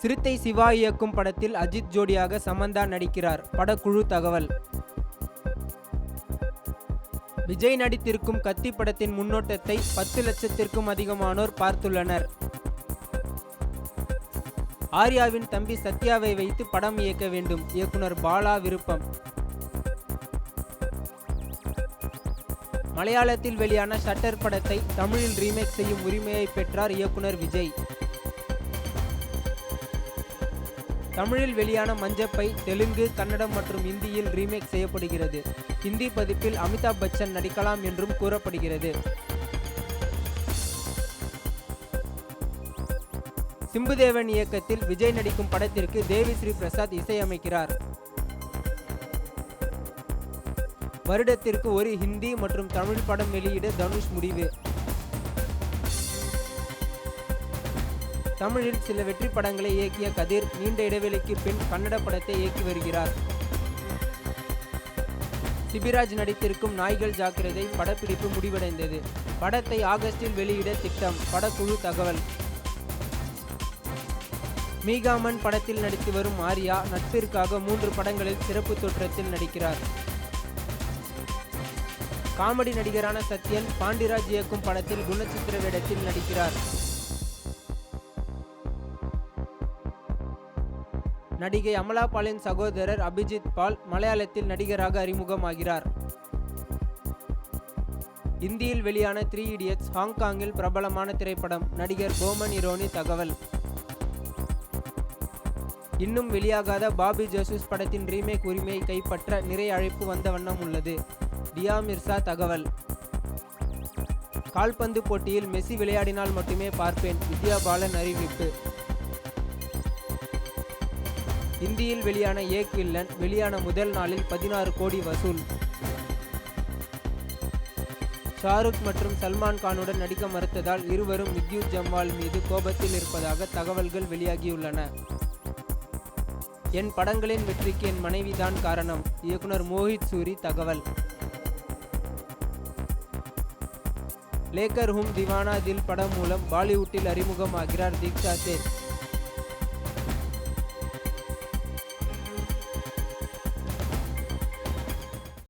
சிறுத்தை சிவா இயக்கும் படத்தில் அஜித் ஜோடியாக சமந்தா நடிக்கிறார். படக்குழு தகவல். விஜய் நடித்திருக்கும் கத்தி படத்தின் முன்னோட்டத்தை பத்து லட்சத்திற்கும் அதிகமானோர் பார்த்துள்ளனர். ஆர்யாவின் தம்பி சத்யாவை வைத்து படம் இயக்க வேண்டும். இயக்குனர் பாலா விருப்பம். மலையாளத்தில் வெளியான ஷட்டர் படத்தை தமிழில் ரீமேக் செய்யும் உரிமையை பெற்றார் இயக்குனர் விஜய். தமிழில் வெளியான மஞ்சப்பை தெலுங்கு கன்னடம் மற்றும் இந்தியில் ரீமேக் செய்யப்படுகிறது. ஹிந்தி பதிப்பில் அமிதாப் பச்சன் நடிக்கலாம் என்றும் கூறப்படுகிறது. சிம்புதேவன் இயக்கத்தில் விஜய் நடிக்கும் படத்திற்கு தேவி ஸ்ரீ பிரசாத் இசையமைக்கிறார் வருடத்திற்கு ஒரு ஹிந்தி மற்றும் தமிழ் படம் வெளியிட தனுஷ் முடிவு. தமிழில் சில வெற்றி படங்களை இயக்கிய கதிர் நீண்ட இடைவெளிக்கு பின் கன்னட படத்தை இயக்கி வருகிறார். சிபிராஜ் நடித்திருக்கும் நாய்கள் ஜாக்கிரதை படப்பிடிப்பு முடிவடைந்தது. படத்தை ஆகஸ்டில் வெளியிட திட்டம் படக்குழு தகவல். மீகாமன் படத்தில் நடித்து வரும் ஆர்யா நட்பிற்காக மூன்று படங்களில் சிறப்பு தோற்றத்தில் நடிக்கிறார். காமெடி நடிகரான சத்யன் பாண்டிராஜ் இயக்கும் படத்தில் குணச்சித்திர வேடத்தில் நடிக்கிறார். நடிகை அமலா பாலின் சகோதரர் அபிஜித் பால் மலையாளத்தில் நடிகராக அறிமுகமாகிறார். இந்தியில் வெளியான த்ரீ இடியட்ஸ் ஹாங்காங்கில் பிரபலமான திரைப்படம் நடிகர் போமன் இரோனி தகவல். இன்னும் வெளியாகாத பாபி ஜோசூஸ் படத்தின் ரீமேக் உரிமையை கைப்பற்ற நிறைய அழைப்பு வந்த வண்ணம் உள்ளது. டியா மிர்சா தகவல். கால்பந்து போட்டியில் மெஸ்ஸி விளையாடினால் மட்டுமே பார்ப்பேன் வித்யா பாலன் அறிவிப்பு. இந்தியில் வெளியான ஏக் வில்லன் வெளியான முதல் நாளில் பதினாறு கோடி வசூல். ஷாருக் மற்றும் சல்மான் கானுடன் நடிக்க மறுத்ததால் இருவரும் வித்யுத் ஜம்வால் மீது கோபத்தில் இருப்பதாக தகவல்கள் வெளியாகியுள்ளன. என் படங்களின் வெற்றிக்கு என் மனைவிதான் காரணம். இயக்குனர் மோஹித் சூரி தகவல். லேக்கர் ஹும் திவானா தில் படம் மூலம் பாலிவுட்டில் அறிமுகமாகிறார் தீக்ஷா சேத்